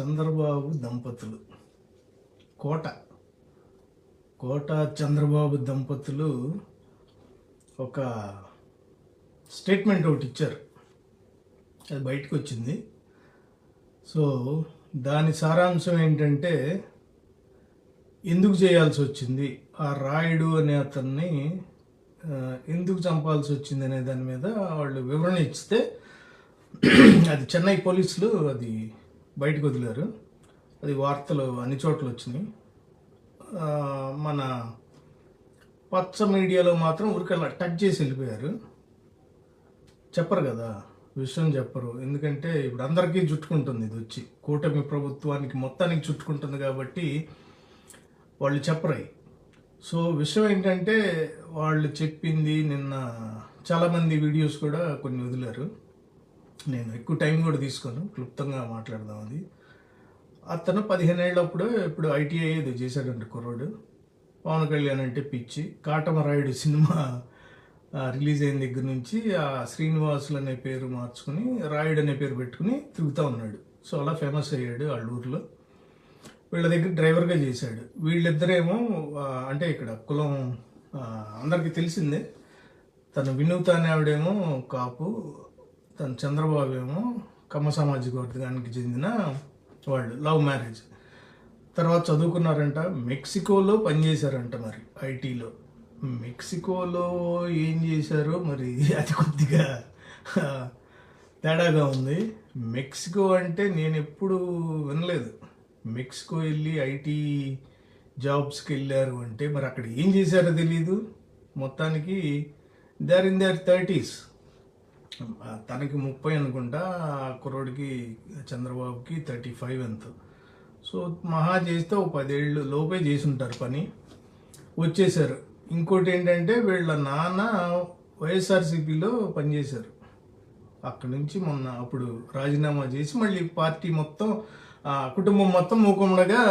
చంద్రబాబు దంపతులు. కోట. కోట చంద్రబాబు దంపతులు ఒక స్టేట్మెంట్ ఒకటి ఇచ్చారు. అది బయటకు వచ్చింది. సో దాని సారాంశం ఏంటంటే ఎందుకు చేయాల్సి వచ్చింది? ఆ రాయుడు అనే అతన్ని ఎందుకు చంపాల్సి వచ్చింది అనే దాని మీద వాళ్ళు వివరణ ఇస్తే అది చెన్నై పోలీసులు అది బయటకు వదిలారు. అది వార్తలు అన్ని చోట్ల వచ్చినాయి. మన పచ్చ మీడియాలో మాత్రం ఊరికల్లా టచ్ చేసి వెళ్ళిపోయారు. చెప్పరు కదా విషయం చెప్పరు. ఎందుకంటే ఇప్పుడు అందరికీ చుట్టుకుంటుంది ఇది వచ్చి. కూటమి ప్రభుత్వానికి మొత్తానికి చుట్టుకుంటుంది కాబట్టి వాళ్ళు చెప్పరాయి సో విషయం ఏంటంటే వాళ్ళు చెప్పింది నిన్న చాలామంది వీడియోస్ కూడా కొన్ని వదిలారు. నేను ఎక్కువ టైం కూడా తీసుకోను క్లుప్తంగా మాట్లాడదాం అది. అతను పదిహేనేళ్ళప్పుడు ఇప్పుడు ఐటీఐ ఏదో చేశాడంట కుర్రోడు. పవన్ కళ్యాణ్ అంటే పిచ్చి. కాటమరాయుడు సినిమా రిలీజ్ అయిన దగ్గర నుంచి ఆ శ్రీనివాసులు అనే పేరు మార్చుకుని రాయుడు అనే పేరు పెట్టుకుని తిరుగుతూ ఉన్నాడు. సో అలా ఫేమస్ అయ్యాడు అల్లూరులో ఊర్లో. వీళ్ళ దగ్గర డ్రైవర్గా చేశాడు. వీళ్ళిద్దరేమో అంటే ఇక్కడ కులం అందరికీ తెలిసిందే. తను వినూత అనే ఆవిడేమో కాపు. తను చంద్రబాబు ఏమో కమ్మ సామాజిక వర్గానికి చెందిన వాళ్ళు లవ్ మ్యారేజ్. తర్వాత చదువుకున్నారంట మెక్సికోలో పనిచేశారంట మరి ఐటీలో. మెక్సికోలో ఏం చేశారో మరి? అది కొద్దిగా తేడాగా ఉంది. మెక్సికో అంటే నేను ఎప్పుడు వినలేదు. మెక్సికో వెళ్ళి ఐటీ జాబ్స్కి వెళ్ళారు అంటే మరి అక్కడ ఏం చేశారో తెలీదు. మొత్తానికి they are in their thirties. తనకి ముప్పై అనుకుంటా కుర్రోడికి చంద్రబాబుకి థర్టీ ఫైవ్ ఎంత. సో మహా చేస్తే ఒక పదేళ్ళు లోపే చేసి ఉంటారు పని. వచ్చేసారు. ఇంకోటి ఏంటంటే వీళ్ళ నాన్న వైఎస్ఆర్సీపీలో పనిచేశారు. అక్కడి నుంచి మొన్న అప్పుడు రాజీనామా చేసి మళ్ళీ పార్టీ మొత్తం కుటుంబం మొత్తం మూకుండగా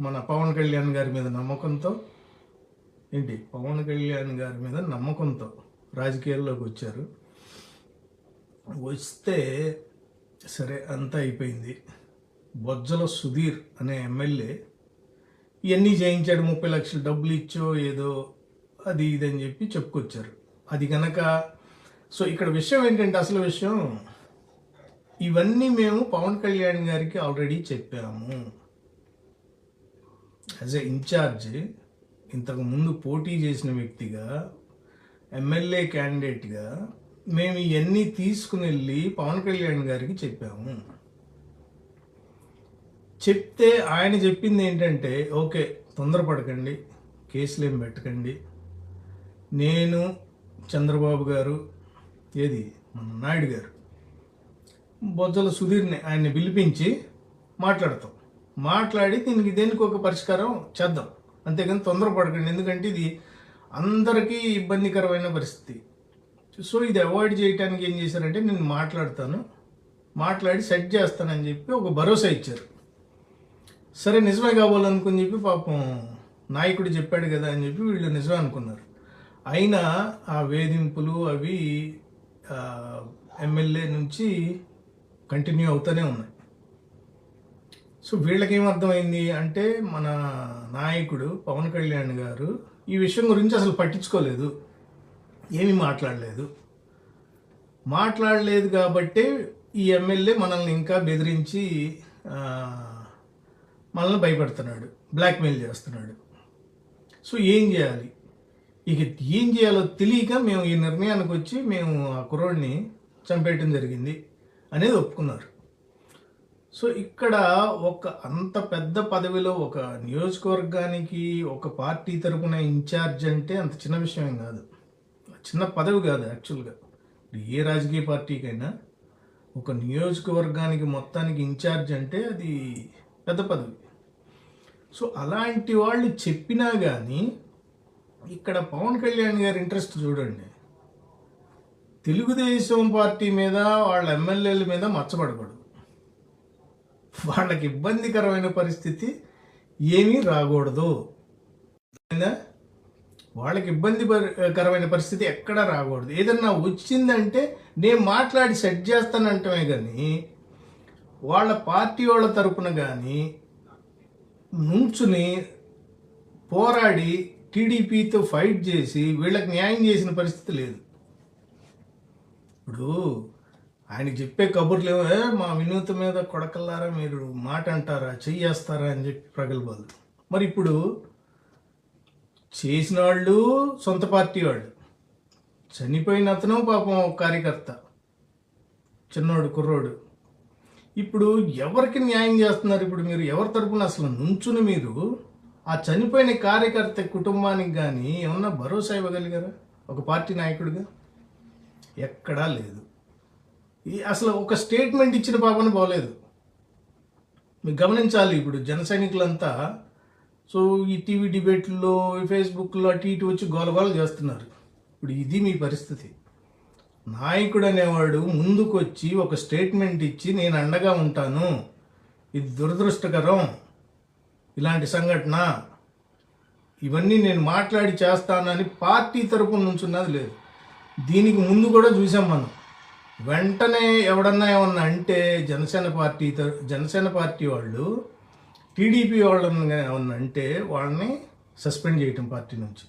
మన పవన్ కళ్యాణ్ గారి మీద నమ్మకంతో ఏంటి? పవన్ కళ్యాణ్ గారి మీద నమ్మకంతో రాజకీయాల్లోకి వచ్చారు. వస్తే సరే అంతా అయిపోయింది. బొజ్జల సుధీర్ అనే ఎమ్మెల్యే ఇవన్నీ చేయించాడు ముప్పై లక్షలు డబ్బులు ఇచ్చో ఏదో అది ఇది అని చెప్పి చెప్పుకొచ్చారు. అది కనుక సో ఇక్కడ విషయం ఏంటంటే అసలు విషయం ఇవన్నీ మేము పవన్ కళ్యాణ్ గారికి ఆల్రెడీ చెప్పాము. యాజ్ ఎ ఇన్ఛార్జ్ ఇంతకుముందు పోటీ చేసిన వ్యక్తిగా ఎమ్మెల్యే క్యాండిడేట్గా మేము ఇవన్నీ తీసుకుని వెళ్ళి పవన్ కళ్యాణ్ గారికి చెప్పాము. చెప్తే ఆయన చెప్పింది ఏంటంటే ఓకే తొందరపడకండి కేసులు ఏం పెట్టకండి. నేను చంద్రబాబు గారు ఏది? మన నాయుడు గారు బొజ్జల సుధీర్ని ఆయన్ని పిలిపించి మాట్లాడతాం. మాట్లాడి దీనికి దేనికి ఒక పరిష్కారం చేద్దాం. అంతేగాని తొందరపడకండి ఎందుకంటే ఇది అందరికీ ఇబ్బందికరమైన పరిస్థితి. సో ఇది అవాయిడ్ చేయడానికి ఏం చేశారంటే నేను మాట్లాడతాను. మాట్లాడి సెట్ చేస్తానని చెప్పి ఒక భరోసా ఇచ్చారు. సరే నిజమే కావాలనుకుని చెప్పి పాపం నాయకుడు చెప్పాడు కదా అని చెప్పి వీళ్ళు నిజమే అనుకున్నారు. అయినా ఆ వేధింపులు అవి ఎమ్మెల్యే నుంచి కంటిన్యూ అవుతూనే ఉన్నాయి. సో వీళ్ళకేం అర్థమైంది అంటే మన నాయకుడు పవన్ కళ్యాణ్ గారు ఈ విషయం గురించి అసలు పట్టించుకోలేదు. ఏమీ మాట్లాడలేదు. మాట్లాడలేదు కాబట్టే ఈ ఎమ్మెల్యే మనల్ని ఇంకా బెదిరించి మనల్ని భయపెడుతున్నాడు బ్లాక్మెయిల్ చేస్తున్నాడు. సో ఏం చేయాలి? ఇక ఏం చేయాలో తెలియక మేము ఈ నిర్ణయానికి వచ్చి మేము ఆ కుర్రోడిని చంపేయటం జరిగింది అనేది ఒప్పుకున్నారు. సో ఇక్కడ ఒక అంత పెద్ద పదవిలో ఒక నియోజకవర్గానికి ఒక పార్టీ తరపున ఇన్ఛార్జ్ అంటే అంత చిన్న విషయం కాదు. చిన్న పదవి కాదు యాక్చువల్గా ఏ రాజకీయ పార్టీకైనా ఒక నియోజకవర్గానికి మొత్తానికి ఇన్ఛార్జ్ అంటే అది పెద్ద పదవి. సో అలాంటి వాళ్ళు చెప్పినా కానీ ఇక్కడ పవన్ కళ్యాణ్ గారి ఇంట్రెస్ట్ చూడండి. తెలుగుదేశం పార్టీ మీద వాళ్ళ ఎమ్మెల్యేల మీద మచ్చబడకూడదు. వాళ్ళకి ఇబ్బందికరమైన పరిస్థితి ఏమీ రాకూడదు. వాళ్ళకి ఇబ్బందికరమైన పరిస్థితి ఎక్కడా రాకూడదు. ఏదన్నా వచ్చిందంటే నేను మాట్లాడి సెట్ చేస్తానంటమే కానీ వాళ్ళ పార్టీ వాళ్ళ తరపున కానీ నుంచుని పోరాడి టీడీపీతో ఫైట్ చేసి వీళ్ళకి న్యాయం చేసిన పరిస్థితి లేదు. ఇప్పుడు ఆయనకి చెప్పే కబుర్లు ఏమో మా వినూత మీద కొడకల్లారా మీరు మాట అంటారా చెయ్యేస్తారా అని చెప్పి ప్రగల్భాలు. మరి ఇప్పుడు చేసిన వాళ్ళు సొంత పార్టీ వాళ్ళు. చనిపోయిన అతను పాపం ఒక కార్యకర్త. చిన్నోడు కుర్రోడు. ఇప్పుడు ఎవరికి న్యాయం చేస్తున్నారు? ఇప్పుడు మీరు ఎవరి తరపున అసలు నుంచుని మీరు ఆ చనిపోయిన కార్యకర్త కుటుంబానికి కానీ ఏమన్నా భరోసా ఇవ్వగలిగారా? ఒక పార్టీ నాయకుడిగా? ఎక్కడా లేదు. ఈ అసలు ఒక స్టేట్మెంట్ ఇచ్చిన పాపని బాగలేదు మీరు గమనించాలి ఇప్పుడు జన సైనికులంతా సో ఈ టీవీ డిబేట్లో ఫేస్బుక్లో అటు ఇటు వచ్చి గోలగోల చేస్తున్నారు. ఇప్పుడు ఇది మీ పరిస్థితి. నాయకుడు అనేవాడు ముందుకొచ్చి ఒక స్టేట్మెంట్ ఇచ్చి నేను అండగా ఉంటాను. ఇది దురదృష్టకరం. ఇలాంటి సంఘటన. ఇవన్నీ నేను మాట్లాడి చేస్తానని పార్టీ తరపున నుంచున్నది లేదు. దీనికి ముందు కూడా చూసాం మనం. వెంటనే ఎవడన్నా ఏమన్నా అంటే జనసేన పార్టీ జనసేన పార్టీ వాళ్ళు టీడీపీ వాళ్ళని ఏమన్నా అంటే వాళ్ళని సస్పెండ్ చేయటం పార్టీ నుంచి.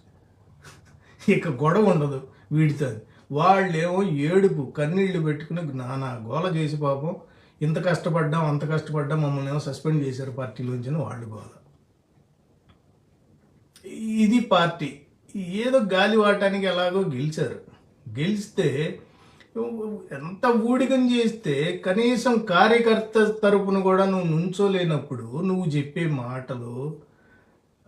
ఇక గొడవ ఉండదు వీడితో. వాళ్ళేమో ఏడుపు కన్నీళ్ళు పెట్టుకుని నానా గోల చేసి పాపం ఇంత కష్టపడ్డాం అంత కష్టపడ్డాం మమ్మల్ని ఏమో సస్పెండ్ చేశారు పార్టీలోంచి అని వాళ్ళు గోల. ఇది పార్టీ. ఏదో గాలి వాటానికి ఎలాగో గెలిచారు. గెలిస్తే ఎంత ఊడిగం చేస్తే కనీసం కార్యకర్త తరపున కూడా నువ్వు నుంచోలేనప్పుడు నువ్వు చెప్పే మాటలు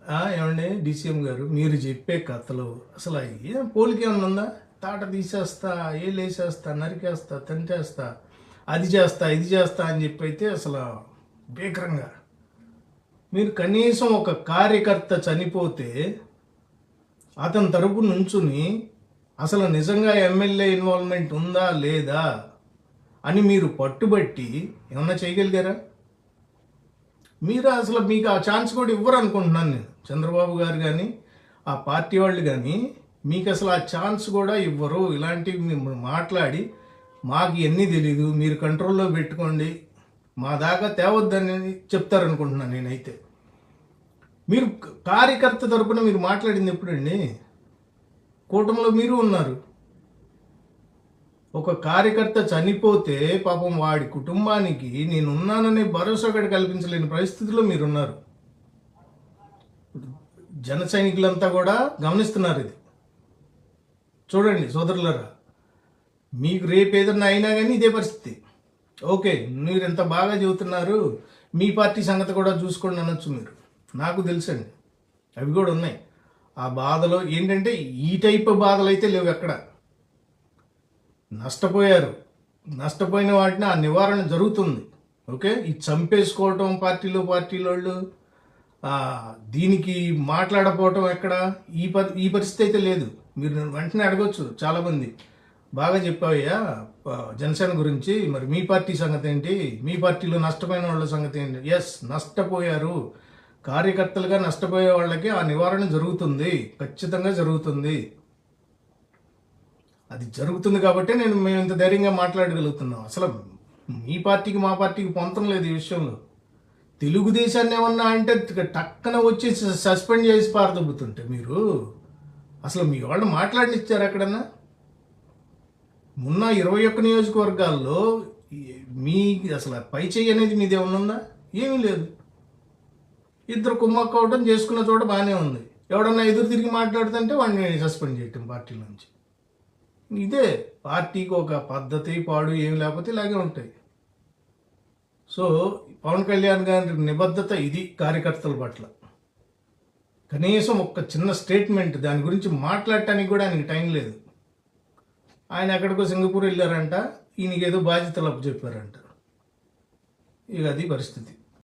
ఆ, ఏమండి డిసిఎం గారు మీరు చెప్పే కథలు అసలు ఏం పోలికి ఏమన్నా ఉందా? తాట తీసేస్తా ఏలేసేస్తా నరికేస్తా తంటేస్తా అది చేస్తా ఇది చేస్తా అని చెప్పి అయితే అసలు భీకరంగా మీరు కనీసం ఒక కార్యకర్త చనిపోతే అతని తరపు నుంచుని అసలు నిజంగా ఎమ్మెల్యే ఇన్వాల్వ్మెంట్ ఉందా లేదా అని మీరు పట్టుబట్టి ఏమన్నా చేయగలిగారా? మీరు అసలు మీకు ఆ ఛాన్స్ కూడా ఇవ్వరు అనుకుంటున్నాను నేను. చంద్రబాబు గారు కానీ ఆ పార్టీ వాళ్ళు కానీ మీకు అసలు ఆ ఛాన్స్ కూడా ఇవ్వరు. ఇలాంటివి మాట్లాడి మాకు ఎన్ని తెలీదు మీరు కంట్రోల్లో పెట్టుకోండి మా దాకా తేవద్దని చెప్తారనుకుంటున్నాను నేనైతే. మీరు కార్యకర్త తరపున మీరు మాట్లాడింది ఎప్పుడండి? కూటమిలో మీరు ఉన్నారు. ఒక కార్యకర్త చనిపోతే పాపం వాడి కుటుంబానికి నేనున్నాననే భరోసా అక్కడ కల్పించలేని పరిస్థితిలో మీరున్నారు. జన సైనికులంతా కూడా గమనిస్తున్నారు ఇది. చూడండి సోదరులరా మీకు రేపు ఏదన్నా అయినా కానీ ఇదే పరిస్థితి. ఓకే మీరు ఎంత బాగా చెబుతున్నారు మీ పార్టీ సంగతి కూడా చూసుకోండి అనొచ్చు మీరు. నాకు తెలుసండి అవి కూడా ఉన్నాయి. ఆ బాధలో ఏంటంటే ఈ టైప్ బాధలు అయితే లేవు ఎక్కడ. నష్టపోయారు. నష్టపోయిన వాటిని ఆ నివారణ జరుగుతుంది. ఓకే? ఈ చంపేసుకోవటం పార్టీలో పార్టీలో వాళ్ళు దీనికి మాట్లాడపోవటం ఎక్కడ? ఈ పరి ఈ పరిస్థితి అయితే లేదు. మీరు వెంటనే అడగొచ్చు. చాలామంది బాగా చెప్పావయ్యా జనసేన గురించి. మరి మీ పార్టీ సంగతి ఏంటి? మీ పార్టీలో నష్టపోయిన వాళ్ళ సంగతి ఏంటి? ఎస్ నష్టపోయారు. కార్యకర్తలుగా నష్టపోయే వాళ్ళకి ఆ నివారణ జరుగుతుంది. ఖచ్చితంగా జరుగుతుంది. అది జరుగుతుంది కాబట్టి నేను మేము ఇంత ధైర్యంగా మాట్లాడగలుగుతున్నాం. అసలు మీ పార్టీకి మా పార్టీకి పొంతం లేదు ఈ విషయంలో. తెలుగుదేశాన్ని ఏమన్నా అంటే టక్కన వచ్చి సస్పెండ్ చేసి పారదొబ్బుతుంటే మీరు అసలు మీ వాళ్ళు మాట్లాడినిచ్చారు ఎక్కడన్నా? మొన్న ఇరవై ఒక్క నియోజకవర్గాల్లో మీ అసలు పై చెయ్యి అనేది మీదేమన్నా ఉందా? ఏమీ లేదు. ఇద్దరు కుమ్మక్క అవడం చేసుకున్న చోట బాగానే ఉంది. ఎవడన్నా ఎదురు తిరిగి మాట్లాడుతుంటే వాడిని సస్పెండ్ చేయటం పార్టీ నుంచి. ఇదే పార్టీకి ఒక పద్ధతి పాడు ఏం లేకపోతే ఇలాగే ఉంటాయి. సో పవన్ కళ్యాణ్ గారి నిబద్ధత ఇది కార్యకర్తల పట్ల. కనీసం ఒక చిన్న స్టేట్మెంట్ దాని గురించి మాట్లాడటానికి కూడా ఆయనకి టైం లేదు. ఆయన ఎక్కడికో సింగపూర్ వెళ్ళారంట ఈయనకి ఏదో బాధ్యతలు అప్పు చెప్పారంట ఇక అది పరిస్థితి.